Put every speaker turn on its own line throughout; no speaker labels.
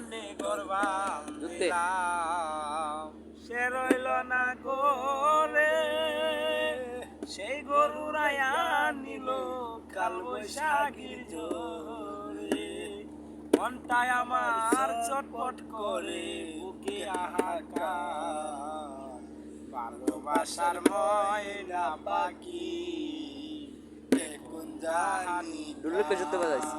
জন্য গরবাম
ধুতে।
সে রইল না গোরে সেই গরু রায়া নিল কাল বৈশাখীর জোরে মনটায় আমার চটপট করে বুকে হাহাকার ভালোবাসার ময়না পাখি দেখুন জানি
ডুলুর পেছন তো বাজাইছি।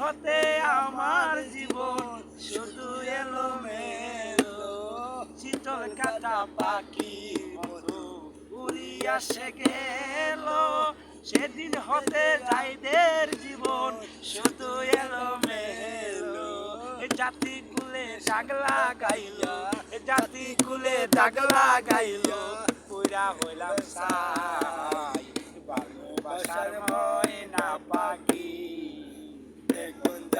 হতে আমার জীবন, শুধু এলো মেলো চিতল কাটা মতো উড়িয়া সে গেল। সেদিন হতে যাইদের জীবন, শুধু এলো মেলো জাতি কুলে ডাগলা গাইল জাতি কুলে ডাগলা গাইল পুরা হইলাম সাই ভালোবাসার ময়না পাখি।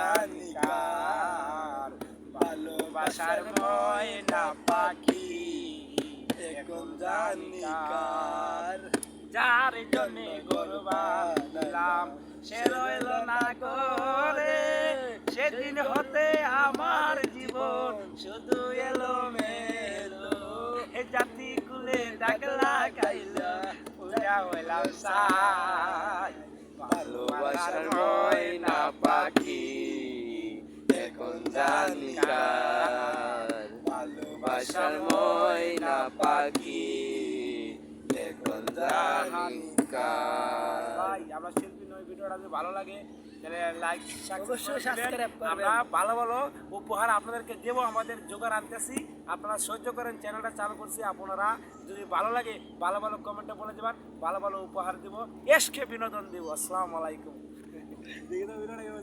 এখন জানি কার ভালোবাসার ময়না পাখি এখন জানি কার যার জন্যে গরবা দিলাম সে রইল না করে সেদিন হতে আমার জীবন শুধু এলো মেলো এ জাতি কুলে ডাকলা গাইল পুরা হইলাম সাই,
ভালোবাসার ময়না পাখি। এখন জানি কার ভালোবাসার ময়না পাখি
ভাই আমরা শিল্পী নয় ভিডিওটা যদি ভালো লাগে তাহলে লাইক
অবশ্যই subscribe করবেন।
আমরা ভালো ভালো উপহার আপনাদেরকে দেবো আমাদের জোগাড় আনতেছি। আপনারা সহ্য করেন চ্যানেলটা চালু করছি। আপনারা যদি ভালো লাগে ভালো ভালো কমেন্টে বলে দেবেন ভালো ভালো উপহার দিব এসকে বিনোদন দিব। আসসালামু আলাইকুম।